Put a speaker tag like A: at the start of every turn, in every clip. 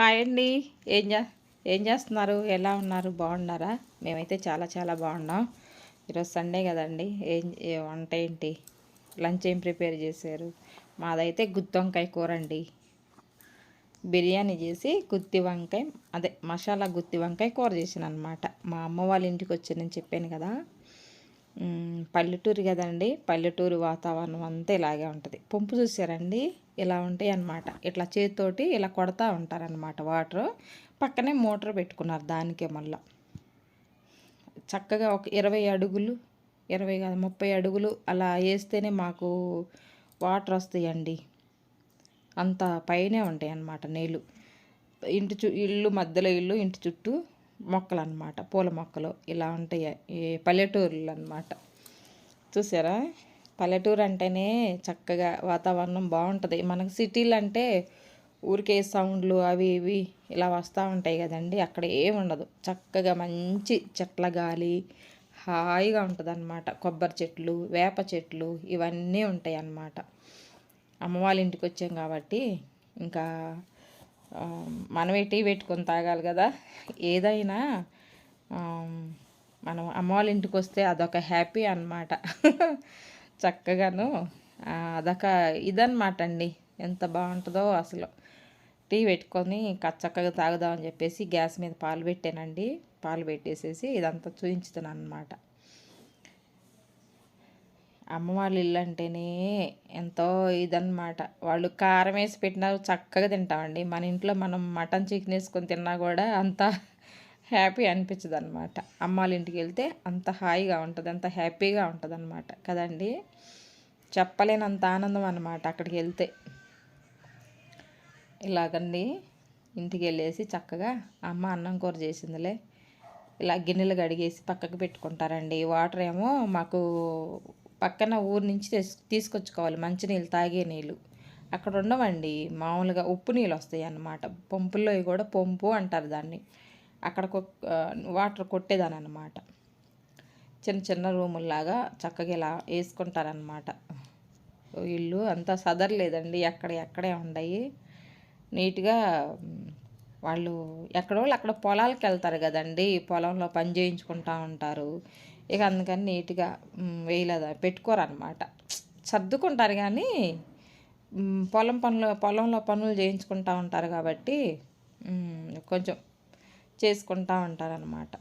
A: Hi అండి. ఏం చే ఏం చేస్తున్నారు? ఎలా ఉన్నారు? బాగున్నారా? మేమైతే చాలా చాలా బాగున్నాం. ఈరోజు సండే కదండి. ఏం వంట ఏంటి? లంచ్ ఏం ప్రిపేర్ చేశారు? మాదైతే గుత్తి వంకాయ కూర అండి బిర్యానీ చేసి గుత్తి వంకాయ అదే మసాలా గుత్తి వంకాయ కూర చేసాను అనమాట మా అమ్మ వాళ్ళ ఇంటికి వచ్చానని చెప్పాను కదా. పల్లెటూరు కదండి. పల్లెటూరు వాతావరణం అంతా ఇలాగే ఉంటుంది. పంపు చూసారండి? ఇలా ఉంటాయి అన్నమాట. ఇట్లా చేతితోటి ఇలా కొడతా ఉంటారనమాట వాటర్. పక్కనే మోటార్ పెట్టుకున్నారు దానికే మళ్ళా. చక్కగా ఒక ఇరవై అడుగులు ఇరవై కాదు ముప్పై అడుగులు అలా వేస్తేనే మాకు వాటర్ వస్తాయండి. అంత పైనే ఉంటాయి అన్నమాట నీళ్ళు ఇంటి చు ఇల్లు మధ్యలో ఇల్లు ఇంటి చుట్టూ మొక్కలు అనమాట పూల మొక్కలు ఇలా ఉంటాయి. ఈ పల్లెటూర్లు అనమాట చూసారా? పల్లెటూరు అంటేనే చక్కగా వాతావరణం బాగుంటుంది. మనకు సిటీలు అంటే ఊరికే సౌండ్లు అవి ఇవి ఇలా వస్తూ ఉంటాయి కదండి. అక్కడ ఏమి ఉండదు. చక్కగా మంచి చెట్ల గాలి హాయిగా ఉంటుంది అనమాట కొబ్బరి చెట్లు వేప చెట్లు ఇవన్నీ ఉంటాయి అన్నమాట అమ్మ వాళ్ళ ఇంటికి వచ్చాం కాబట్టి ఇంకా మనమే టీ పెట్టుకొని తాగాలి కదా. ఏదైనా మనం అమ్మ వాళ్ళ ఇంటికి వస్తే అదొక హ్యాపీ అన్నమాట. చక్కగాను అదొక ఇదనమాట అండి. ఎంత బాగుంటుందో అసలు. టీ పెట్టుకొని చక్కగా తాగుదామని చెప్పేసి గ్యాస్ మీద పాలు పెట్టానండి. పాలు పెట్టేసేసి ఇదంతా చూపించుతున్నాను అనమాట అమ్మ వాళ్ళ ఇల్లు అంటేనే ఎంతో ఇదన్నమాట. వాళ్ళు కారం వేసి పెట్టినా చక్కగా తింటామండి. మన ఇంట్లో మనం మటన్ చికెన్ వేసుకొని తిన్నా కూడా అంత హ్యాపీ అనిపించదు అనమాట అమ్మ వాళ్ళ ఇంటికి వెళ్తే అంత హాయిగా ఉంటుంది అంత హ్యాపీగా ఉంటుంది అనమాట కదండి? చెప్పలేనంత ఆనందం అనమాట అక్కడికి వెళ్తే. ఇలాగండి. ఇంటికి వెళ్ళేసి చక్కగా అమ్మ అన్నం కూర చేసిందిలే. ఇలా గిన్నెలు కడిగేసి పక్కకు పెట్టుకుంటారండి. వాటర్ ఏమో మాకు పక్కన ఊరు నుంచి తీసుకొచ్చుకోవాలి. మంచినీళ్ళు తాగే నీళ్ళు. అక్కడ ఉండవండి. మామూలుగా ఉప్పు నీళ్ళు వస్తాయి అన్నమాట. పంపుల్లో కూడా పంపు అంటారు దాన్ని. అక్కడ వాటర్ కొట్టేదాని అనమాట చిన్న చిన్న రూముల్లాగా చక్కగా ఇలా వేసుకుంటారనమాట ఇల్లు అంతా సదరలేదండి. ఎక్కడ ఎక్కడే ఉన్నాయి నీట్గా వాళ్ళు ఎక్కడో వాళ్ళు అక్కడ పొలాలకు వెళ్తారు కదండి. పొలంలో పని చేయించుకుంటా ఉంటారు. ఇక అందుకని నీట్గా వేయలేదు. పెట్టుకోరు అనమాట సర్దుకుంటారు కానీ పొలం పనులు పొలంలో పనులు చేయించుకుంటూ ఉంటారు కాబట్టి కొంచెం చేసుకుంటా ఉంటారనమాట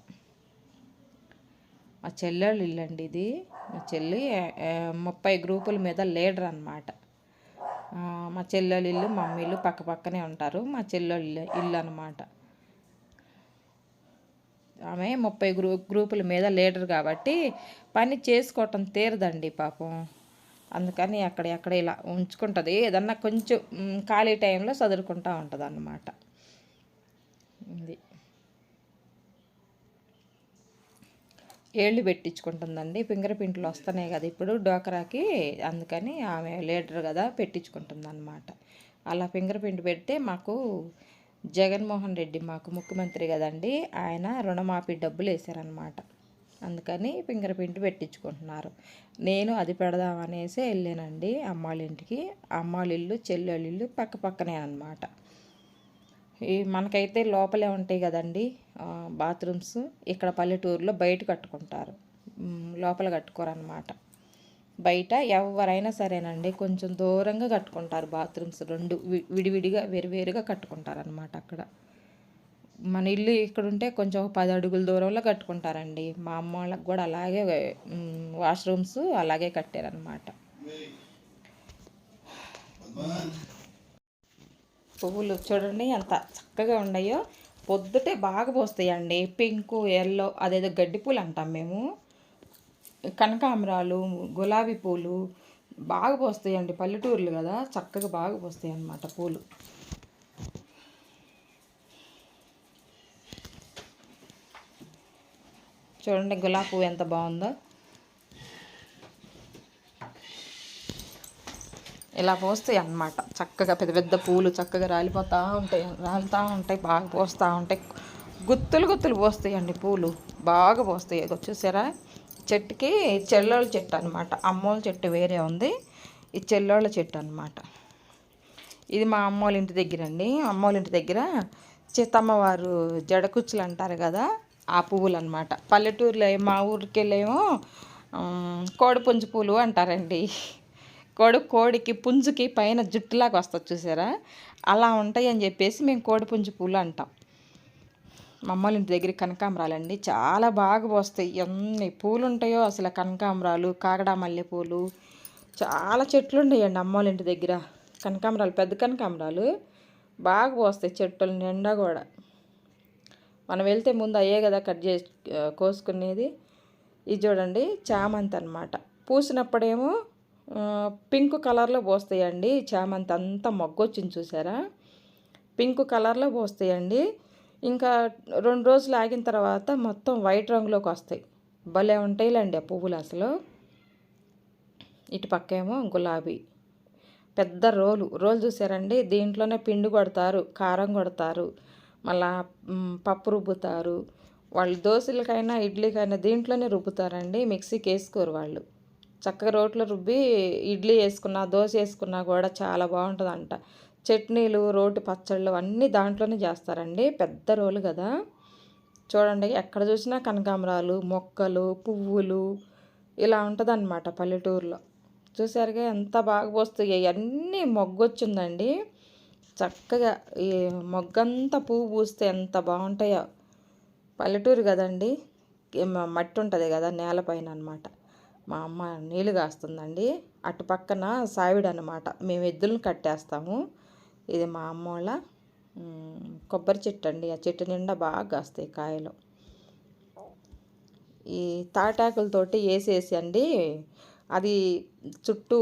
A: మా చెల్లెళ్ళు ఇల్లు అండి ఇది. మా చెల్లి ముప్పై గ్రూపుల మీద లీడర్ అనమాట మా చెల్లెలు ఇల్లు మమ్మీ ఇల్లు పక్క పక్కనే ఉంటారు. మా చెల్లెలు ఇల్లు ఇల్లు అనమాట ఆమె ముప్పై గ్రూ గ్రూపుల మీద లీడర్ కాబట్టి పని చేసుకోవటం తీరదండి పాపం. అందుకని అక్కడ ఎక్కడ ఇలా ఉంచుకుంటుంది. ఏదన్నా కొంచెం ఖాళీ టైంలో చదువుకుంటా ఉంటుంది అన్నమాట ఇది ఏళ్ళు పెట్టించుకుంటుందండి. ఫింగర్ ప్రింట్లు వస్తున్నాయి కదా ఇప్పుడు డోకరాకి. అందుకని ఆమె లీడర్ కదా పెట్టించుకుంటుంది అలా ఫింగర్ ప్రింట్ పెడితే మాకు జగన్మోహన్ రెడ్డి మాకు ముఖ్యమంత్రి కదండి ఆయన రుణమాఫీ డబ్బులు వేశారనమాట అందుకని ఫింగర్ ప్రింట్ పెట్టించుకుంటున్నారు. నేను అది పెడదామనేసి వెళ్ళానండి అమ్మాళ్ళ ఇంటికి. అమ్మాళ్ళ ఇల్లు చెల్లెళ్ళ ఇల్లు పక్క పక్కనే అనమాట ఈ మనకైతే లోపలే ఉంటాయి కదండి బాత్రూమ్స్. ఇక్కడ పల్లెటూరులో బయట కట్టుకుంటారు. లోపల కట్టుకోరు అనమాట బయట ఎవరైనా సరేనండి కొంచెం దూరంగా కట్టుకుంటారు బాత్రూమ్స్ రెండు విడివిడిగా వేరువేరుగా కట్టుకుంటారు అనమాట అక్కడ. మన ఇల్లు ఇక్కడ ఉంటే కొంచెం పది అడుగుల దూరంలో కట్టుకుంటారండి. మా అమ్మ వాళ్ళకి కూడా అలాగే వాష్రూమ్స్ అలాగే కట్టారనమాట పువ్వులు చూడండి ఎంత చక్కగా ఉన్నాయో. పొద్దుటే బాగా పోస్తాయండి. పింకు ఎల్లో అదేదో గడ్డి పూలు అంటాం మేము. కనకాంబరాలు గులాబీ పూలు బాగా పోస్తాయండి పల్లెటూర్లు కదా చక్కగా బాగా పోస్తాయి అన్నమాట పూలు. చూడండి గులాబీ పువ్వు ఎంత బాగుందో. ఇలా పోస్తాయి అన్నమాట చక్కగా పెద్ద పెద్ద పూలు చక్కగా రాలిపోతూ ఉంటాయి రాలుతూ ఉంటాయి బాగా పోస్తూ ఉంటాయి. గుత్తులు గుత్తులు పోస్తాయండి పూలు బాగా పోస్తాయి. ఇగో చూసారా చెట్టుకి చెల్లోళ్ళ చెట్టు అనమాట అమ్మోళ్ళ చెట్టు వేరే ఉంది. ఈ చెల్లోళ్ళ చెట్టు అనమాట ఇది మా అమ్మోళ్ళ ఇంటి దగ్గర అండి అమ్మోళ్ళ ఇంటి దగ్గర చిత్తమ్మవారు జడకుచ్చులు అంటారు కదా ఆ పువ్వులు అనమాట పల్లెటూరులో మా ఊరికి వెళ్ళేమో కోడి పుంజు పూలు అంటారండి. కోడి కోడికి పుంజుకి పైన జుట్టులాగా వస్తుంది చూసారా? అలా ఉంటాయి అని చెప్పేసి మేము కోడి పుంజు పూలు అంటాం. మమ్మల్ని ఇంటి దగ్గర కనకాంబరాలండి. చాలా బాగా పోస్తాయి. ఎన్ని పూలు ఉంటాయో అసలు కనకాంబరాలు కాగడా మల్లెపూలు. చాలా చెట్లు ఉండేయండి అమ్మోళ్ళ ఇంటి దగ్గర. కనకాంబరాలు పెద్ద కనకాంబరాలు. బాగా పోస్తాయి చెట్టుల నిండా కూడా. మనం వెళ్తే ముందు అయ్యే కదా కట్ చేసి కోసుకునేది. ఇది చూడండి చామంతి అనమాట పూసినప్పుడేమో పింక్ కలర్లో పోస్తాయండి. చామంతి అంతా మొగ్గొచ్చింది చూసారా? పింక్ కలర్లో పోస్తాయండి. ఇంకా రెండు రోజులు ఆగిన తర్వాత మొత్తం వైట్ రంగులోకి వస్తాయి. భలే ఉంటాయిలేండి ఆ పువ్వులు అసలు. ఇటు పక్కేమో గులాబీ. పెద్ద రోలు. రోలు చూసారండి? దీంట్లోనే పిండి కొడతారు కారం కొడతారు మళ్ళా పప్పు రుబ్బుతారు. వాళ్ళు దోశలకైనా ఇడ్లీకైనా దీంట్లోనే రుబ్బుతారండి మిక్సీకి వేసుకోరు వాళ్ళు. చక్కగా రోట్లో రుబ్బి ఇడ్లీ వేసుకున్నా దోశ వేసుకున్నా కూడా చాలా బాగుంటుందంట. చట్నీలు రోటి పచ్చళ్ళు అన్నీ దాంట్లోనే చేస్తారండి. పెద్ద రోలు కదా. చూడండి ఎక్కడ చూసినా కనకాంబరాలు మొక్కలు పువ్వులు ఇలా ఉంటుందన్నమాట పల్లెటూరులో. చూసారుగా ఎంత బాగా పోస్తాయి. అన్నీ మొగ్గొచ్చిందండి. చక్కగా ఈ మొగ్గంతా పువ్వు పూస్తే ఎంత బాగుంటాయో. పల్లెటూరు కదండి. మట్టి ఉంటుంది కదా నేలపైన అనమాట మా అమ్మ నీళ్ళు కాస్తుందండి. అటు పక్కన సావిడ అనమాట మేము ఎద్దులను కట్టేస్తాము. ఇది మా అమ్మ వాళ్ళ కొబ్బరి చెట్టు అండి. ఆ చెట్టు నిండా బాగా కాస్తాయి కాయలు. ఈ తాటాకులతోటి వేసేసి అండి అది చుట్టూ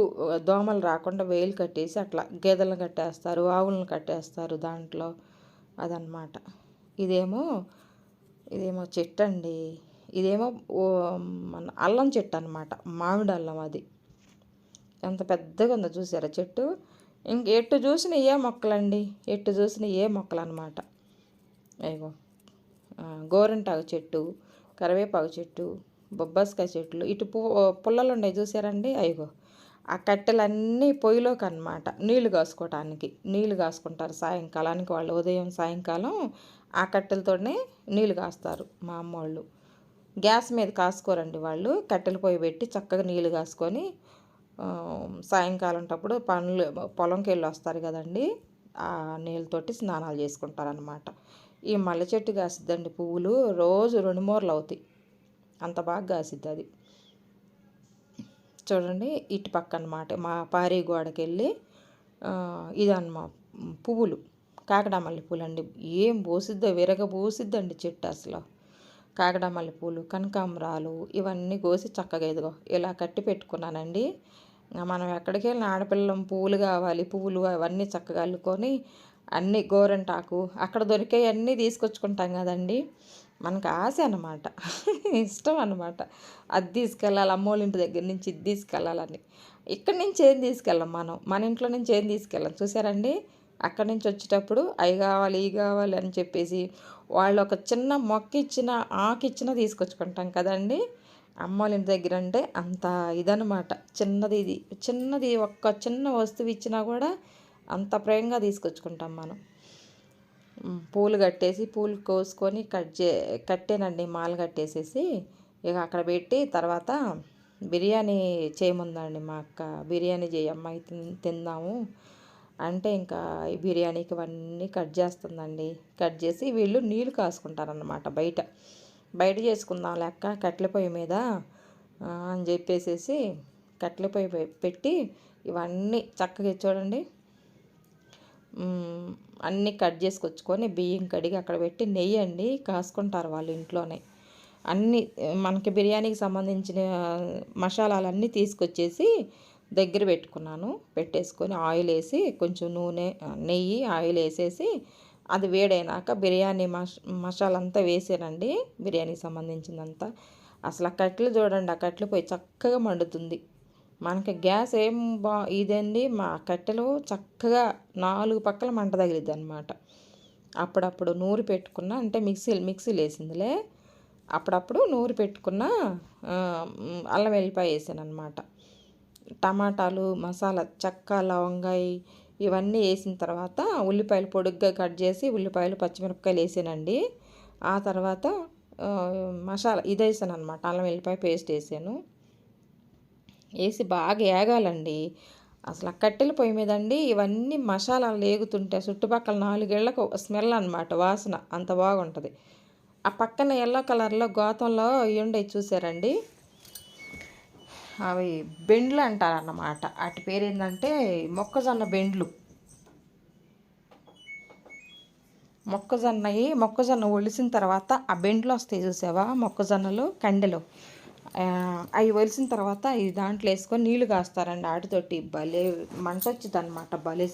A: దోమలు రాకుండా వేలు కట్టేసి అట్లా గేదెలను కట్టేస్తారు ఆవులను కట్టేస్తారు దాంట్లో. అదనమాట ఇదేమో ఇదేమో చెట్టు అండి. ఇదేమో మన అల్లం చెట్టు అనమాట మామిడి అల్లం అది. ఎంత పెద్దగా ఉందో చూసారా చెట్టు? ఇంక ఎటు చూసిన ఏ మొక్కలండి? ఎటు చూసిన ఏ మొక్కలు అనమాట అయ్యో గోరింటాకు చెట్టు కరివేపాకు చెట్టు బొబ్బాస్కాయ చెట్లు ఇటు పు పుల్లలు ఉన్నాయి చూసారండి? అయ్యో. ఆ కట్టెలన్నీ పొయ్యిలోకి అనమాట నీళ్ళు కాసుకోవటానికి నీళ్ళు కాసుకుంటారు సాయంకాలానికి. వాళ్ళు ఉదయం సాయంకాలం ఆ కట్టెలతోనే నీళ్ళు కాస్తారు మా అమ్మోళ్ళు. గ్యాస్ మీద కాసుకోరండి వాళ్ళు. కట్టెల పొయ్యి పెట్టి చక్కగా నీళ్ళు కాసుకొని సాయంకాలం టప్పుడు పనులు పొలంకి వెళ్ళి వస్తారు కదండి. ఆ నీళ్ళతోటి స్నానాలు చేసుకుంటారనమాట ఈ మల్లె చెట్టు కాసిద్దండి పువ్వులు. రోజు రెండు మూరలు అవుతాయి. అంత బాగా కాసిద్ది అది. చూడండి ఇటు పక్క అనమాట మా పారీ గోడకి వెళ్ళి ఇదన్నమా పువ్వులు కాకడా మల్లెపూలు అండి ఏం పోసిద్దో విరగ పోసిద్దండి చెట్టు అసలు. కాకడా మల్లెపూలు కనకాంబరాలు ఇవన్నీ కోసి చక్కగా ఇదిగో ఇలా కట్టి పెట్టుకున్నానండి. మనం ఎక్కడికి వెళ్ళిన ఆడపిల్లం పువ్వులు కావాలి పువ్వులు అవన్నీ చక్కగా అల్లుకొని అన్నీ గోరంటాకు అక్కడ దొరికే అన్నీ తీసుకొచ్చుకుంటాం కదండి. మనకు ఆశ అనమాట ఇష్టం అనమాట అది తీసుకెళ్ళాలి అమ్మోళ్ళ ఇంటి దగ్గర నుంచి ఇది తీసుకెళ్ళాలని. ఇక్కడి నుంచి ఏం తీసుకెళ్ళాం మనం? మన ఇంట్లో నుంచి ఏం తీసుకెళ్ళాం? చూసారండి అక్కడి నుంచి వచ్చేటప్పుడు అవి కావాలి ఇవి కావాలి అని చెప్పేసి వాళ్ళు ఒక చిన్న మొక్క ఇచ్చిన ఆకు ఇచ్చిన తీసుకొచ్చుకుంటాం కదండి. అమ్మోళ్ళ ఇంటి దగ్గర అంటే అంత ఇదనమాట చిన్నది ఇది. చిన్నది ఒక్క చిన్న వస్తువు ఇచ్చినా కూడా అంత ప్రేమగా తీసుకొచ్చుకుంటాం మనం. పూలు కట్టేసి పూలు కోసుకొని కట్ చే కట్టేనండి మాల కట్టేసేసి ఇక అక్కడ పెట్టి తర్వాత బిర్యానీ చేయముందండి మా అక్క. బిర్యానీ చేయి అమ్మాయి తిందాము అంటే ఇంకా ఈ బిర్యానీకి ఇవన్నీ కట్ చేస్తుందండి. కట్ చేసి వీళ్ళు నీళ్ళు కాసుకుంటారనమాట బయట. బయట చేసుకుందాం లెక్క కట్టెల పొయ్యి మీద అని చెప్పేసేసి కట్టెల పొయ్యి పెట్టి ఇవన్నీ చక్కగా చూడండి. అన్నీ కట్ చేసుకొచ్చుకొని బియ్యం కడిగి అక్కడ పెట్టి నెయ్యి అండి కాసుకుంటారు వాళ్ళు ఇంట్లోనే. అన్నీ మనకి బిర్యానీకి సంబంధించిన మసాలాలన్నీ తీసుకొచ్చేసి దగ్గర పెట్టుకున్నాను. పెట్టేసుకొని ఆయిల్ వేసి కొంచెం నూనె నెయ్యి ఆయిల్ వేసేసి అది వేడైనాక బిర్యానీ మష మసాలా అంతా వేసానండి. బిర్యానీకి సంబంధించిందంతా అసలు ఆ కట్టెలు చూడండి ఆ కట్టెలు పోయి చక్కగా మండుతుంది. మనకి గ్యాస్ ఏం బా ఇదండి మా కట్టెలు చక్కగా నాలుగు పక్కల మంట తగిలిద్ది అనమాట అప్పుడప్పుడు నూరు పెట్టుకున్న అంటే మిక్సీ మిక్సీలు వేసిందిలే. అప్పుడప్పుడు నూరు పెట్టుకున్న అల్లం వెల్లిపాయ వేసాను అనమాట టమాటాలు మసాలా చెక్క లవంగాయి ఇవన్నీ వేసిన తర్వాత ఉల్లిపాయలు పొడుగ్గా కట్ చేసి ఉల్లిపాయలు పచ్చిమిరపకాయలు వేసానండి. ఆ తర్వాత మసాలా ఇది వేసాను అనమాట అల్లం వెల్లిపాయ పేస్ట్ వేసాను. వేసి బాగా ఏగాలండి. అసలు కట్టెల పొయ్యి మీద అండి ఇవన్నీ మసాలాలు లేగుతుంటే చుట్టుపక్కల నాలుగేళ్ళకు స్మెల్ అనమాట వాసన. అంత బాగుంటుంది. ఆ పక్కన ఎల్లో కలర్లో గోతంలో ఉండే చూసారండి? అవి బెండ్లు అంటారన్నమాట. వాటి పేరు ఏంటంటే మొక్కజొన్న బెండ్లు. మొక్కజొన్నవి మొక్కజొన్న ఒలిసిన తర్వాత ఆ బెండ్లు వస్తాయి చూసావా? మొక్కజొన్నలు కండెలు. అవి ఒలిసిన తర్వాత ఇది దాంట్లో వేసుకొని నీళ్ళు కాస్తారండి ఆటితోటి. భలే మంట వచ్చింది అనమాట భలే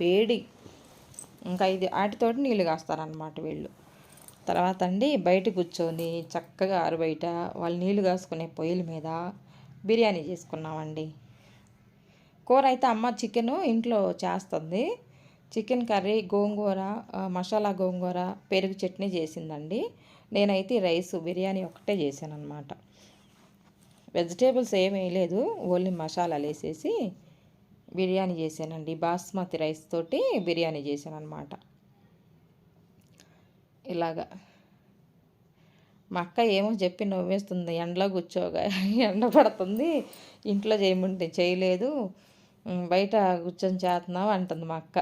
A: వేడి. ఇంకా ఇది ఆటితోటి నీళ్ళు కాస్తారనమాట వీళ్ళు. తర్వాత అండి బయట కూర్చొని చక్కగా ఆరుబయట వాళ్ళు నీళ్ళు కాసుకునే పొయ్యిల మీద బిర్యానీ చేసుకున్నామండి. కూర అయితే అమ్మ చికెన్ ఇంట్లో చేస్తుంది. చికెన్ కర్రీ గోంగూర మసాలా గోంగూర పెరుగు చట్నీ చేసిందండి. నేనైతే రైస్ బిర్యానీ ఒకటే చేశాను అనమాట వెజిటేబుల్స్ ఏం వేయలేదు ఓన్లీ మసాలాలు వేసేసి బిర్యానీ చేశానండి. బాస్మతి రైస్ తోటి బిర్యానీ చేశాను అనమాట ఇలాగా. మా అక్క ఏమో చెప్పి నవ్వేస్తుంది ఎండలో కూర్చోగా ఎండ పడుతుంది ఇంట్లో చేయమంటే చేయలేదు బయట కూర్చొని చేస్తున్నావు అంటుంది మా అక్క.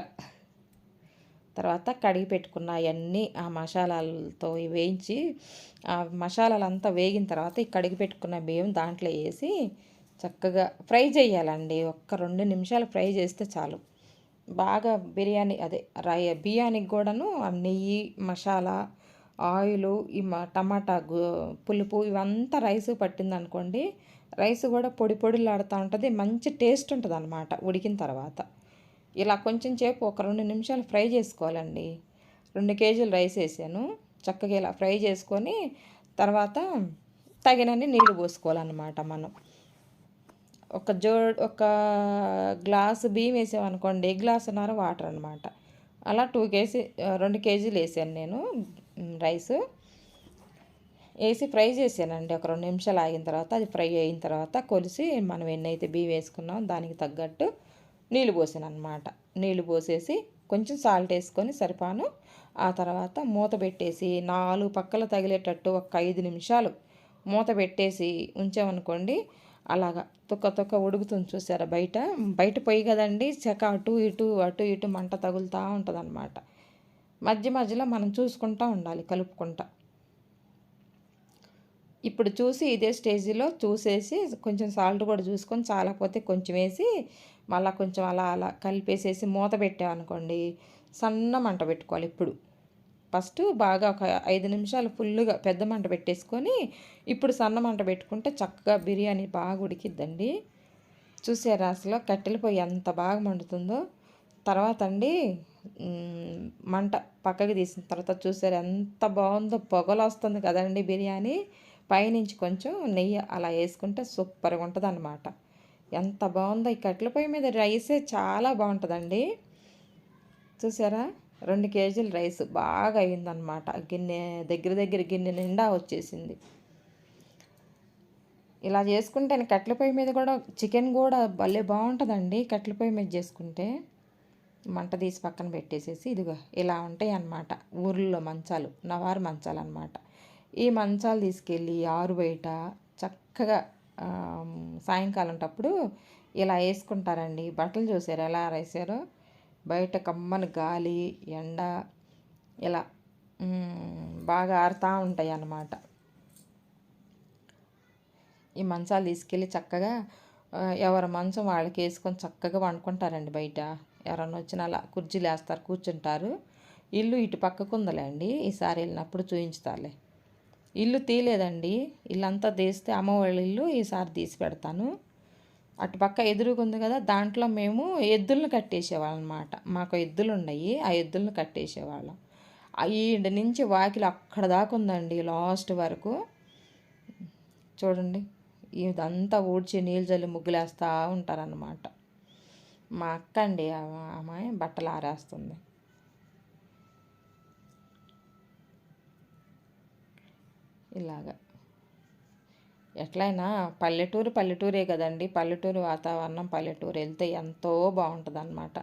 A: తర్వాత కడిగి పెట్టుకున్న అవన్నీ ఆ మసాలాలతో వేయించి ఆ మసాలాలంతా వేగిన తర్వాత ఈ కడిగి పెట్టుకున్న బియ్యం దాంట్లో వేసి చక్కగా ఫ్రై చేయాలండి. ఒక్క రెండు నిమిషాలు ఫ్రై చేస్తే చాలు. బాగా బిర్యానీ అదే రై బియ్యానికి కూడాను నెయ్యి మసాలా ఆయిల్ ఈ టమాటా పులుపు ఇవంతా రైస్ పట్టిందనుకోండి రైస్ కూడా పొడి పొడిలాడుతూ ఉంటుంది మంచి టేస్ట్ ఉంటుంది అనమాట ఉడికిన తర్వాత. ఇలా కొంచెం సేపు ఒక రెండు నిమిషాలు ఫ్రై చేసుకోవాలండి. రెండు కేజీలు రైస్ వేసాను చక్కగా ఇలా ఫ్రై చేసుకొని తర్వాత తగినన్ని నీళ్ళు పోసుకోవాలన్నమాట మనం. ఒక జో ఒక గ్లాసు బియ్యం వేసామనుకోండి గ్లాసున్నర వాటర్ అనమాట అలా టూ కేజీ రెండు కేజీలు వేసాను నేను. రైస్. వేసి ఫ్రై చేసానండి ఒక రెండు నిమిషాలు ఆగిన తర్వాత అది ఫ్రై అయిన తర్వాత కొలిసి మనం ఎన్నైతే బియ్యం వేసుకున్నాం దానికి తగ్గట్టు నీళ్ళు పోసాను అనమాట నీళ్ళు పోసేసి కొంచెం సాల్ట్ వేసుకొని సరిపాను. ఆ తర్వాత మూత పెట్టేసి నాలుగు పక్కల తగిలేటట్టు ఒక ఐదు నిమిషాలు మూత పెట్టేసి ఉంచామనుకోండి అలాగా తుక్క తుక్క ఉడుకుతుంది చూసారా బయట. బయట పొయ్యి కదండి చెక్క అటు ఇటు అటు ఇటు మంట తగులుతూ ఉంటుంది అనమాట మధ్య మధ్యలో మనం చూసుకుంటూ ఉండాలి కలుపుకుంటా. ఇప్పుడు చూసి ఇదే స్టేజీలో చూసేసి కొంచెం సాల్ట్ కూడా చూసుకొని చాలకపోతే కొంచెం వేసి మళ్ళీ కొంచెం అలా అలా కలిపేసేసి మూత పెట్టామనుకోండి సన్న మంట పెట్టుకోవాలి ఇప్పుడు. ఫస్ట్ బాగా ఒక ఐదు నిమిషాలు ఫుల్గా పెద్ద మంట పెట్టేసుకొని ఇప్పుడు సన్న మంట పెట్టుకుంటే చక్కగా బిర్యానీ బాగా ఉడికిద్దండి. చూసే రాసులో కట్టెల పొయ్యి ఎంత బాగా మండుతుందో. తర్వాత అండి మంట పక్కకి తీసిన తర్వాత చూసారు ఎంత బాగుందో పొగలు వస్తుంది కదండి బిర్యానీ. పైనుంచి కొంచెం నెయ్యి అలా వేసుకుంటే సూపర్గా ఉంటుంది అనమాట ఎంత బాగుందో ఈ కట్టెల పొయ్యి మీద రైసే చాలా బాగుంటుందండి. చూసారా? రెండు కేజీల రైస్ బాగా అయిందనమాట గిన్నె దగ్గర దగ్గర గిన్నె నిండా వచ్చేసింది. ఇలా చేసుకుంటే కట్టెల పొయ్యి మీద కూడా చికెన్ కూడా భలే బాగుంటుందండి కట్టెల పొయ్యి మీద చేసుకుంటే. మంట తీసి పక్కన పెట్టేసేసి ఇదిగో ఇలా ఉంటాయి అన్నమాట. ఊర్లో మంచాలు నవారు మంచాలు అనమాట ఈ మంచాలు తీసుకెళ్ళి ఆరు బయట చక్కగా సాయంకాలం టప్పుడు ఇలా వేసుకుంటారండి. బట్టలు చూసారు ఎలా వేసారో బయట కమ్మని గాలి ఎండ ఇలా బాగా ఆరుతూ ఉంటాయి అన్నమాట. ఈ మంచాలు తీసుకెళ్ళి చక్కగా ఎవరి మంచం వాళ్ళకి వేసుకొని చక్కగా వండుకుంటారండి బయట. ఎవరన్నా వచ్చిన అలా కుర్చీలు వేస్తారు కూర్చుంటారు. ఇల్లు ఇటు పక్కకు ఉందలేండి. ఈసారి వెళ్ళినప్పుడు చూపించుతాలే ఇల్లు తీయలేదండి. ఇల్లంతా తీస్తే అమ్మవాళ్ళ ఇల్లు ఈసారి తీసి పెడతాను. అటుపక్క ఎదురుగా ఉంది కదా దాంట్లో మేము ఎద్దులను కట్టేసేవాళ్ళం అనమాట మాకు ఎద్దులు ఉన్నాయి ఆ ఎద్దులను కట్టేసేవాళ్ళం. ఈ నుంచి వాకిలు అక్కడ దాకా ఉందండి లాస్ట్ వరకు. చూడండి ఇదంతా ఊడ్చి నీళ్ళు జల్లి ముగ్గులేస్తూ ఉంటారన్నమాట. మా అక్క అండి అమ్మాయి బట్టలు ఆరేస్తుంది. ఇలాగా. ఎట్లయినా పల్లెటూరు పల్లెటూరే కదండి పల్లెటూరు వాతావరణం పల్లెటూరు వెళ్తే ఎంతో బాగుంటుంది అనమాట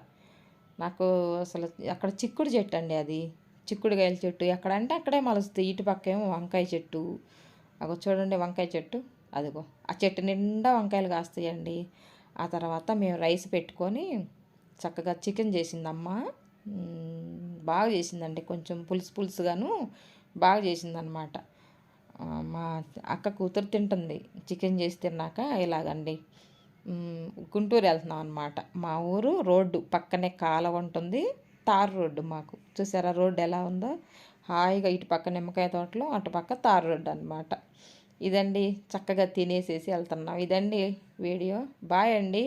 A: నాకు అసలు అక్కడ చిక్కుడు చెట్టు అండి అది. చిక్కుడుకాయల చెట్టు ఎక్కడంటే అక్కడే మలుస్తాయి ఇటు పక్క ఏమో వంకాయ చెట్టు. అగో చూడండి వంకాయ చెట్టు. అదిగో ఆ చెట్టు నిండా వంకాయలు కాస్తాయండి. ఆ తర్వాత మేము రైస్ పెట్టుకొని చక్కగా చికెన్ చేసిందమ్మ. బాగా చేసిందండి. కొంచెం పులుసు పులుసుగాను బాగా చేసిందనమాట మా అక్క కూతురు తింటుంది. చికెన్ చేసి తిన్నాక ఇలాగండి. గుంటూరు వెళ్తున్నాం అనమాట మా ఊరు రోడ్డు పక్కనే కాలవ ఉంటుంది. తారు రోడ్డు మాకు. చూసారా రోడ్డు ఎలా ఉందో? హాయిగా ఇటు పక్క నిమ్మకాయ తోటలో అటు పక్క తారు రోడ్డు అనమాట ఇదండి చక్కగా తినేసేసి వెళ్తున్నాం. ఇదండి వీడియో. బాయ్ అండి.